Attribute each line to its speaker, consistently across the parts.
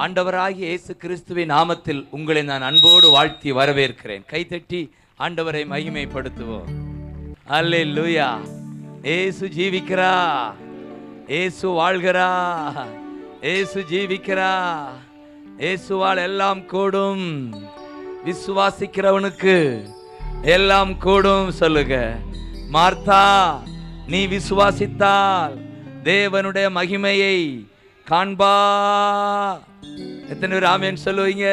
Speaker 1: ஆண்டவராகிய இயேசு கிறிஸ்துவின் நாமத்தில் உங்களை நான் அன்போடு வாழ்த்தி வரவேற்கிறேன். கைத்தட்டி ஆண்டவரை மகிமைப்படுத்துவோம். அல்லேலூயா ஏசு ஜீவிக்கிறா. ஏசு வாழ்கிறா. ஏசு ஜீவிக்கிறா. ஏசுவால் எல்லாம் கூடும். விசுவாசிக்கிறவனுக்கு எல்லாம் கூடும் சொல்லுங்க. மார்த்தா நீ விசுவாசித்தால் தேவனுடைய மகிமையை காண்பா. எத்தனை பேர் ஆமேன்னு சொல்லுவீங்க?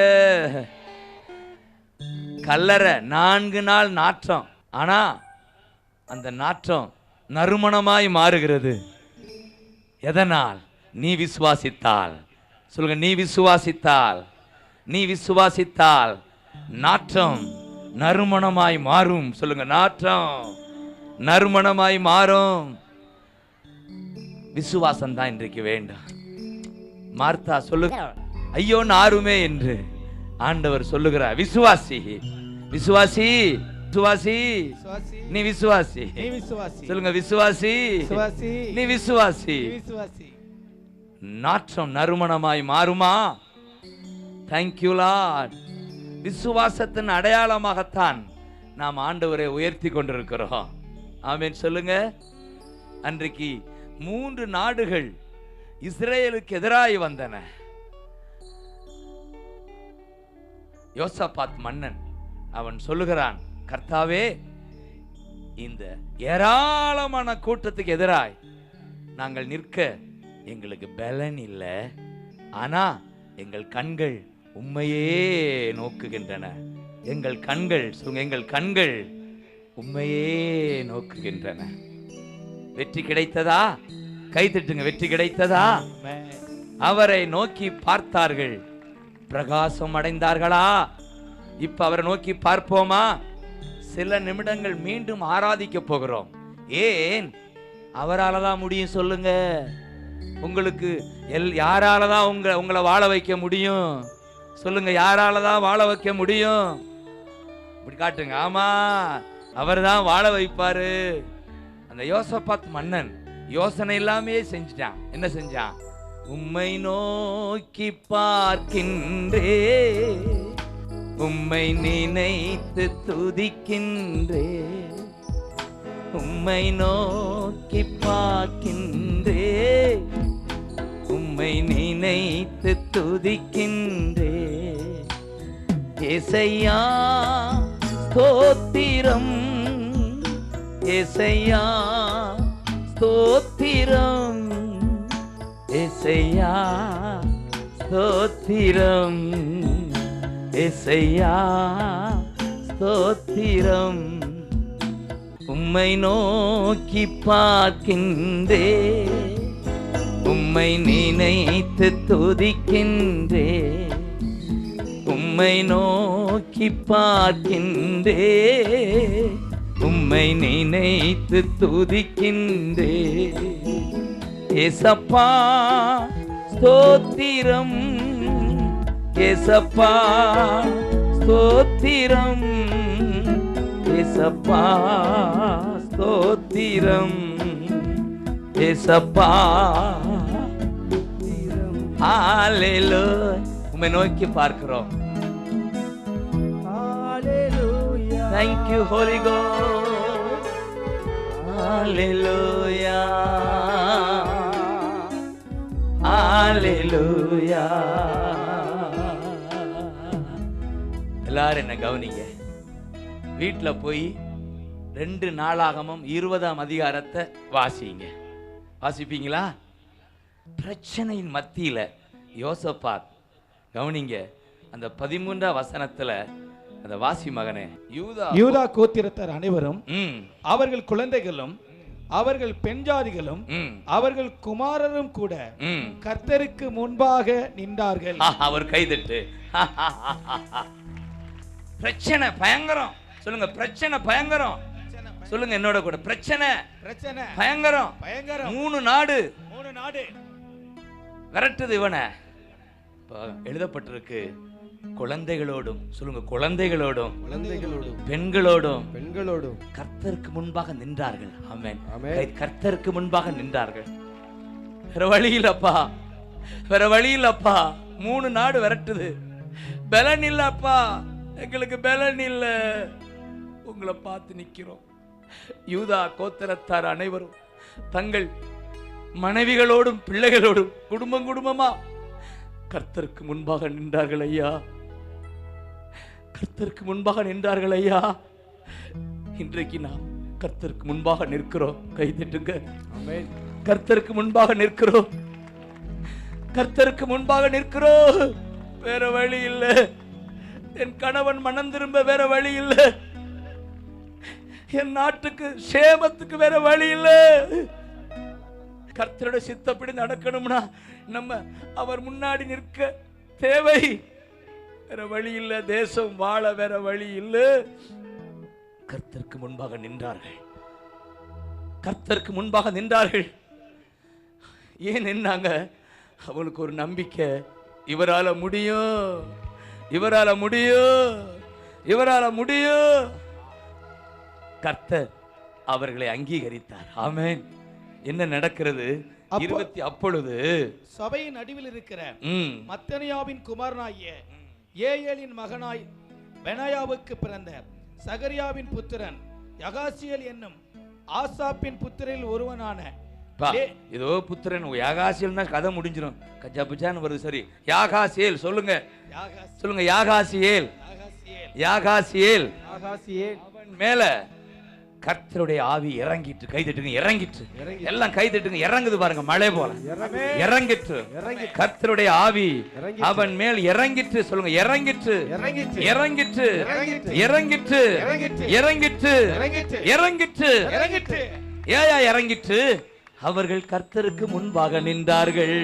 Speaker 1: கல்லறை நான்கு நாள் நாற்றம். ஆனா அந்த நாற்றம் நறுமணமாய் மாறுகிறது. எதனால்? நீ விசுவாசித்தால். சொல்லுங்க நீ விசுவாசித்தால். நீ விசுவாசித்தால் நாற்றம் நறுமணமாய் மாறும். சொல்லுங்க நாற்றம் நறுமணமாய் மாறும். விசுவாசம் தான் இன்றைக்கு வேண்டாம். மார்த்தா சொல்லுங்க ஐயோ நாருமே என்று ஆண்டவர் சொல்லுகிறார். விசுவாசி விசுவாசி விசுவாசி நீ விசுவாசி. சொல்லுங்க விசுவாசி நீ விசுவாசி.
Speaker 2: நீ விசுவாசி.
Speaker 1: நாற்றம் நறுமணமாய் மாறுமா? தேங்க்யூ லார்ட் விசுவாசத்தின் அடையாளமாகத்தான் நாம் ஆண்டவரை உயர்த்தி கொண்டிருக்கிறோம். ஆமென் சொல்லுங்க. அன்றைக்கு மூன்று நாடுகள் இஸ்ரேலுக்கு எதிராய் வந்தன. யோசபாத் மன்னன் அவன் சொல்லுகிறான் கர்த்தாவே இந்த ஏராளமான கூட்டத்துக்கு எதிராய் நாங்கள் நிற்க எங்களுக்கு பலன் இல்லை. ஆனா எங்கள் கண்கள் உண்மையே நோக்குகின்றன. எங்கள் கண்கள் எங்கள் கண்கள் உண்மையே நோக்குகின்றன. வெற்றி கிடைத்ததா? கைத்தட்டுங்க வெற்றி கிடைத்ததா? அவரை நோக்கி பார்த்தார்கள். பிரகாசம் அடைந்தார்களா? இப்ப அவரை நோக்கி பார்ப்போமா? சில நிமிடங்கள் மீண்டும் ஆராதிக்க போகிறோம். ஏன்? அவரால் தான் முடியும் சொல்லுங்க. உங்களுக்கு எல் யாரால தான் உங்க உங்களை வாழ வைக்க முடியும்? சொல்லுங்க யாரால தான் வாழ வைக்க முடியும்? இப்படி காட்டுங்க. ஆமா அவர் தான் வாழ வைப்பாரு. அந்த யோசபாத் மன்னன் யோசனை இல்லாமே செஞ்சிட்டான். என்ன செஞ்சான் உம்மை நோக்கி பார்க்கின்றே உம்மை நினைத்து துதிக்கின்றே உம்மை நோக்கி பார்க்கின்றே உம்மை நினைத்து துதிக்கின்றே. இசையா ஸ்தோத்திரம். இசையா ஸ்தோத்திரம். இசையா ஸ்தோத்திரம். இசையா ஸ்தோத்திரம். உம்மை நோக்கி பார்க்கின்றே உம்மை நினைத்து துதிக்கின்றே உம்மை நோக்கி பார்க்கின்றே உம்மை நினைத்து துதிக்கின்றே ஏசப்பா ஸ்தோத்திரம். ஏசப்பா ஸ்தோத்திரம். ஏசப்பா ஸ்தோத்திரம். ஏசப்பா ஹalleluya. உம்மை நோக்கி பார்க்கிறோம். Thank you, Holy Ghost. Hallelujah. Hallelujah. எல்லாரும் என்ன கவனிங்க வீட்டில் போய் ரெண்டு நாளாகமும் இருபதாம் அதிகாரத்தை வாசிங்க வாசிப்பீங்களா பிரச்சனையின் மத்தியில் யோசபாத் கவனிங்க அந்த பதிமூன்றாம் வசனத்தில் அந்த வாசி மகனே யூதா
Speaker 2: யூதா கோத்திரத்தார் அனைவரும் அவர்கள் குழந்தைகளும் அவர்கள் பெண்ஜாதிகளும் அவர்கள் குமாரரும் கூட கர்த்தருக்கு முன்பாக நின்றார்கள்.
Speaker 1: அவர் கைதட்டு பிரச்சனை பயங்கரம். சொல்லுங்க பிரச்சனை பயங்கரம். சொல்லுங்க என்னோட கூட பிரச்சனை.
Speaker 2: பிரச்சனை.
Speaker 1: பயங்கரம்.
Speaker 2: பயங்கரம்.
Speaker 1: மூணு நாடு.
Speaker 2: மூணு நாடு.
Speaker 1: விரட்டுது இவனை. எழுதப்பட்டிருக்கு குழந்தைகளோடும் சொல்லுங்க குழந்தைகளோடும்
Speaker 3: குழந்தைகளோடும்
Speaker 1: பெண்களோடும்
Speaker 3: பெண்களோடும்.
Speaker 1: கர்த்தருக்கு முன்பாக நின்றார்கள். ஆமென். கர்த்தருக்கு முன்பாக நின்றார்கள். வேற வழி இல்லப்பா வேற வழி இல்லப்பா மூணு நாடு விரட்டுது. பலன் இல்லப்பா. எங்களுக்கு பலன் இல்ல. உங்களை பார்த்து நிக்கிறோம். யூதா கோத்திரத்தார் அனைவரும் தங்கள் மனைவிகளோடும் பிள்ளைகளோடும் குடும்பம் குடும்பமா கர்த்தருக்கு முன்பாக நின்றார்கள் ஐயா. கர்த்தருக்கு முன்பாக நின்றார்கள் ஐயா. இன்றைக்கு நாம் கர்த்தருக்கு முன்பாக நிற்கிறோம். கை தட்டுங்க. கர்த்தருக்கு முன்பாக நிற்கிறோம். கர்த்தருக்கு முன்பாக நிற்கிறோம். வேற வழி இல்ல. என் கணவன் மனம் திரும்ப வேற வழி இல்ல. என் நாட்டுக்கு சேமத்துக்கு வேற வழி இல்ல. கர்த்தரோட சித்தப்படி நடக்கணும்னா நம்ம அவர் முன்னாடி நிற்க தேவை. வேற வழி இல்லை தேசம் வாழ வேற வழி இல்ல. கர்த்தருக்கு முன்பாக நின்றார்கள். கர்த்தருக்கு முன்பாக நின்றார்கள். ஏன் நின்னாங்க? அவளுக்கு ஒரு நம்பிக்கை. இவரால முடியும். இவரால முடியும். இவரால முடியும். கர்த்தர் அவர்களை அங்கீகரித்தார். ஆமேன். என்ன நடக்கிறது? இருபத்தி அப்பொழுது
Speaker 2: சபையின் நடுவில் இருக்கிற மத்தனியாவின் குமாரனாகிய ஏயேலின் மகனாய் பெனாயாவுக்கு பிறந்த சகரியாவின் புத்திரன் யகாசியல் என்னும் ஆசாப்பின் புத்திரில் ஒருவனான
Speaker 1: இதோ புத்திரன் யாகாசியல் தான் கதை முடிஞ்சிடும் கஜா பிஜான்னு வருது சரி. யாகாசியேல் சொல்லுங்க. சொல்லுங்க யாகாசியேல்.
Speaker 2: யாகாசியேல்.
Speaker 1: யாகாசியேல். மேல கர்த்தருடைய ஆவி இறங்கிட்டு கைதட்டுங்க இறங்கிட்டு எல்லாம் கை கைதட்டுங்க இறங்குது பாருங்க மழை போல இறங்கிட்டு கர்த்தருடைய ஆவி அவன் மேல் இறங்கிட்டு சொல்லுங்க
Speaker 2: இறங்கிட்டு
Speaker 1: இறங்கிட்டு
Speaker 2: இறங்கிட்டு
Speaker 1: இறங்கிட்டு
Speaker 2: இறங்கிட்டு
Speaker 1: ஏயா இறங்கிட்டு அவர்கள் கர்த்தருக்கு முன்பாக நின்றார்கள்